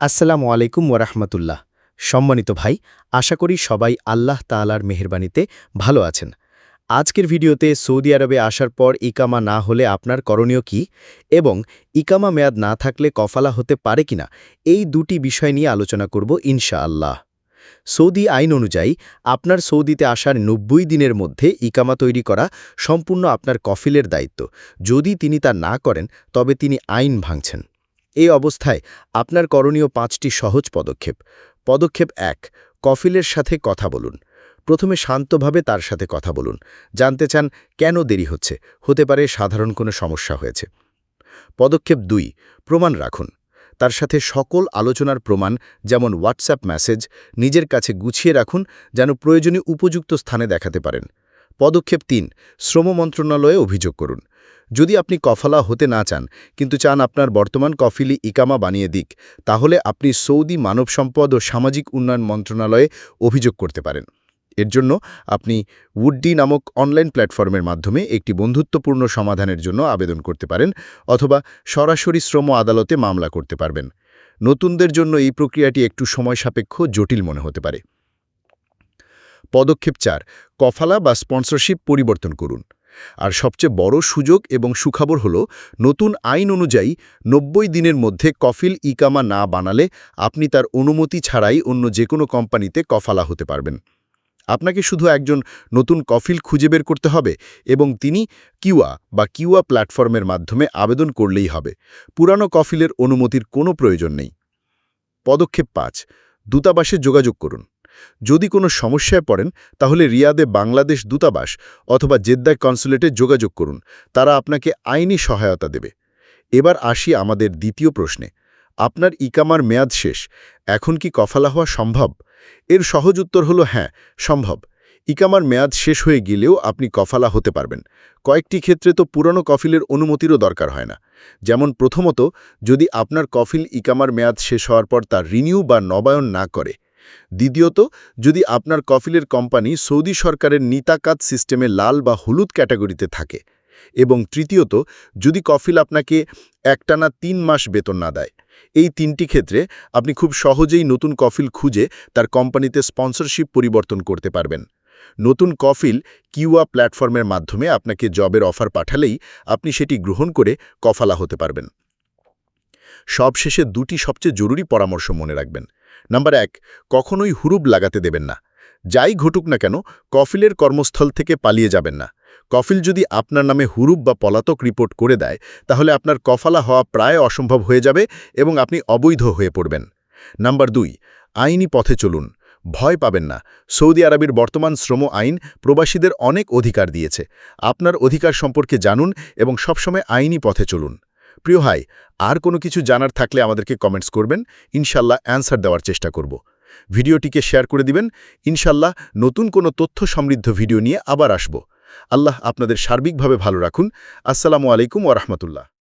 আসসালামু আলাইকুম ওরহমতুল্লাহ সম্মানিত ভাই, আশা করি সবাই আল্লাহ তাআলার মেহেরবানিতে ভালো আছেন। আজকের ভিডিওতে সৌদি আরবে আসার পর ইকামা না হলে আপনার করণীয় কি এবং ইকামা মেয়াদ না থাকলে কফালা হতে পারে কিনা এই দুটি বিষয় নিয়ে আলোচনা করব ইনশাআল্লাহ। সৌদি আইন অনুযায়ী আপনার সৌদিতে আসার নব্বই দিনের মধ্যে ইকামা তৈরি করা সম্পূর্ণ আপনার কফিলের দায়িত্ব। যদি তিনি তা না করেন, তবে তিনি আইন ভাঙছেন। এই অবস্থায় আপনার করণীয় পাঁচটি সহজ পদক্ষেপ। পদক্ষেপ এক, কফিলের সাথে কথা বলুন। প্রথমে শান্তভাবে তার সাথে কথা বলুন। জানতে চান কেন দেরি হচ্ছে? হতে পারে সাধারণ কোনো সমস্যা হয়েছে। পদক্ষেপ দুই, প্রমাণ রাখুন। তার সাথে সকল আলোচনার প্রমাণ, যেমন হোয়াটসঅ্যাপ মেসেজ, নিজের কাছে গুছিয়ে রাখুন, যেন প্রয়োজনীয় উপযুক্ত স্থানে দেখাতে পারেন। পদক্ষেপ তিন, শ্রম মন্ত্রণালয়ে অভিযোগ করুন। যদি আপনি কফালা হতে না চান, কিন্তু চান আপনার বর্তমান কফিলি ইকামা বানিয়ে দিক, তাহলে আপনি সৌদি মানব সম্পদ ও সামাজিক উন্নয়ন মন্ত্রণালয়ে অভিযোগ করতে পারেন। এর জন্য আপনি উডডি নামক অনলাইন প্ল্যাটফর্মের মাধ্যমে একটি বন্ধুত্বপূর্ণ সমাধানের জন্য আবেদন করতে পারেন অথবা সরাসরি শ্রম আদালতে মামলা করতে পারবেন। নতুনদের জন্য এই প্রক্রিয়াটি একটু সময় সাপেক্ষ জটিল মনে হতে পারে। পদক্ষেপ চার, কফালা বা স্পন্সরশিপ পরিবর্তন করুন। আর সবচেয়ে বড় সুযোগ এবং সুখবর হল, নতুন আইন অনুযায়ী নব্বই দিনের মধ্যে কফিল ইকামা না বানালে আপনি তার অনুমতি ছাড়াই অন্য যে কোনো কোম্পানিতে কফালা হতে পারবেন। আপনাকে শুধু একজন নতুন কফিল খুঁজে বের করতে হবে এবং তিনি কিউয়া বা কিউয়া প্ল্যাটফর্মের মাধ্যমে আবেদন করলেই হবে। পুরানো কফিলের অনুমতির কোনো প্রয়োজন নেই। পদক্ষেপ পাঁচ, দূতাবাসে যোগাযোগ করুন। যদি কোনো সমস্যায় পড়েন, তাহলে রিয়াদে বাংলাদেশ দূতাবাস অথবা জেদ্দায় কনসুলেটে যোগাযোগ করুন, তারা আপনাকে আইনি সহায়তা দেবে। এবার আসি আমাদের দ্বিতীয় প্রশ্নে। আপনার ইকামার মেয়াদ শেষ, এখন কি কফালা হওয়া সম্ভব? এর সহজ উত্তর হলো হ্যাঁ সম্ভব। ইকামার মেয়াদ শেষ হয়ে গেলেও আপনি কফালা হতে পারবেন। কয়েকটি ক্ষেত্রে তো পুরনো কফিলের অনুমতিরও দরকার হয় না। যেমন প্রথমত, যদি আপনার কফিল ইকামার মেয়াদ শেষ হওয়ার পর তা রিনিউ বা নবায়ন না করে দ্বিতীয়ত, যদি আপনার কফিলের কোম্পানি সৌদি সরকারের নিতাকাত সিস্টেমে লাল বা হলুদ ক্যাটাগরিতে থাকে এবং তৃতীয়ত, যদি কফিল আপনাকে একটানা তিন মাস বেতন না দেয়, এই তিনটি ক্ষেত্রে আপনি খুব সহজেই নতুন কফিল খুঁজে তার কোম্পানিতে স্পন্সরশিপ পরিবর্তন করতে পারবেন। নতুন কফিল কিউয়া প্ল্যাটফর্মের মাধ্যমে আপনাকে জবের অফার পাঠালেই আপনি সেটি গ্রহণ করে কফালা হতে পারবেন। সবশেষে দুটি সবচেয়ে জরুরি পরামর্শ মনে রাখবেন। নাম্বার এক, কখনোই হুরুব লাগাতে দেবেন না। যাই ঘটুক না কেন, কফিলের কর্মস্থল থেকে পালিয়ে যাবেন না। কফিল যদি আপনার নামে হুরুব বা পলাতক রিপোর্ট করে দেয়, তাহলে আপনার কফালা হওয়া প্রায় অসম্ভব হয়ে যাবে এবং আপনি অবৈধ হয়ে পড়বেন। নাম্বার দুই, আইনি পথে চলুন। ভয় পাবেন না। সৌদি আরবের বর্তমান শ্রম আইন প্রবাসীদের অনেক অধিকার দিয়েছে। আপনার অধিকার সম্পর্কে জানুন এবং সবসময় আইনি পথে চলুন। প্রিয় হাই আর কোনো কিছু জানার থাকলে আমাদেরকে কমেন্টস করবেন। ইনশাল্লাহ অ্যান্সার দেওয়ার চেষ্টা করব। ভিডিওটিকে শেয়ার করে দিবেন। ইনশাল্লাহ নতুন কোনো তথ্য সমৃদ্ধ ভিডিও নিয়ে আবার আসব। আল্লাহ আপনাদের সার্বিকভাবে ভালো রাখুন। আসসালামু আলাইকুম ওরহমতুল্লাহ